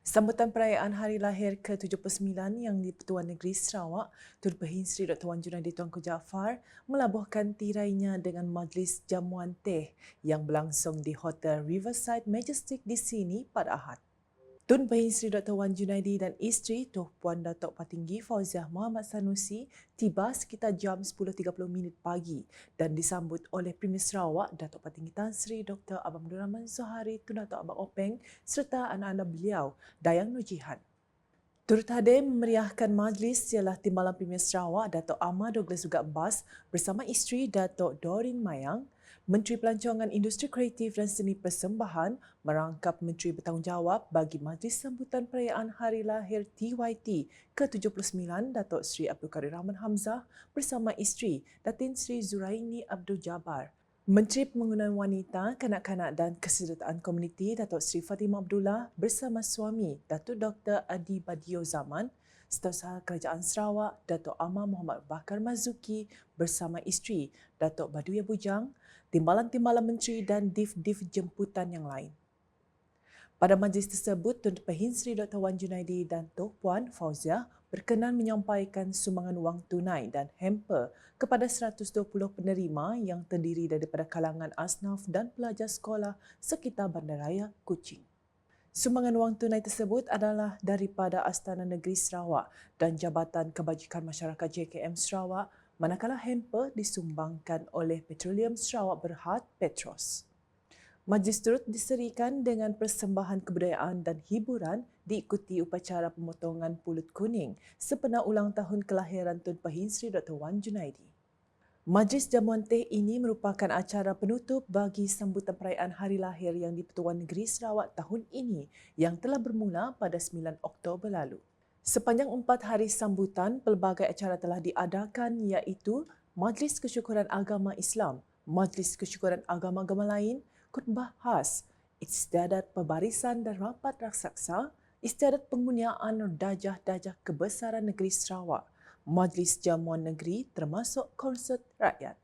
Sambutan perayaan Hari Lahir ke-79 yang di-Pertuan Negeri Sarawak, Tun Pehin Sri Dr. Wan Junaidi Tuanku Jaafar melabuhkan tirainya dengan majlis jamuan teh yang berlangsung di Hotel Riverside Majestic di sini pada Ahad. Tun Pehin Sri Dr. Wan Junaidi dan isteri Tuh Puan Datuk Patinggi Fauziah Muhammad Sanusi tiba sekitar jam 10.30 minit pagi dan disambut oleh Premier Sarawak Datuk Patinggi Tan Sri Dr. Abang Abdul Zohari Tun Datuk Abang Openg serta anak-anak beliau Dayang Nujihan. Turut hadir memeriahkan majlis ialah Timbalan Premier Sarawak Datuk Ahmad Douglas Ugat Bas bersama isteri Datuk Dorin Mayang, Menteri Pelancongan Industri Kreatif dan Seni Persembahan merangkap Menteri Bertanggungjawab bagi Majlis Sambutan Perayaan Hari Lahir TYT ke-79 Datuk Seri Abdul Kadir Rahman Hamzah bersama isteri Datin Sri Zuraini Abdul Jabbar. Menteri Pembangunan Wanita, Kanak-kanak dan Kesejahteraan Komuniti Datuk Seri Fatimah Abdullah bersama suami Datuk Dr. Adi Badio Zaman Setiausaha Kerajaan Sarawak, Datuk Amar Muhammad Bakar Mazuki bersama isteri Datuk Baduya Bujang, timbalan-timbalan menteri dan div-div jemputan yang lain. Pada majlis tersebut, Tun Pehin Sri Dr. Wan Junaidi dan Tuh Puan Fauziah berkenan menyampaikan sumbangan wang tunai dan hamper kepada 120 penerima yang terdiri daripada kalangan asnaf dan pelajar sekolah sekitar Bandaraya Kuching. Sumbangan wang tunai tersebut adalah daripada Astana Negeri Sarawak dan Jabatan Kebajikan Masyarakat JKM Sarawak manakala hamper disumbangkan oleh Petroleum Sarawak Berhad Petros. Majlis turut diserikan dengan persembahan kebudayaan dan hiburan diikuti upacara pemotongan pulut kuning sepenuh ulang tahun kelahiran Tun Pahin Sri Dr. Wan Junaidi. Majlis jamuan teh ini merupakan acara penutup bagi sambutan perayaan hari lahir yang di-Pertuan Negeri Sarawak tahun ini yang telah bermula pada 9 Oktober lalu. Sepanjang empat hari sambutan, pelbagai acara telah diadakan iaitu Majlis Kesyukuran Agama Islam, Majlis Kesyukuran Agama-agama lain, khutbah khas, istiadat pembarisan dan rapat raksasa, istiadat penggunaan dajah-dajah kebesaran negeri Sarawak, Majlis Jamuan Negeri termasuk konsert rakyat.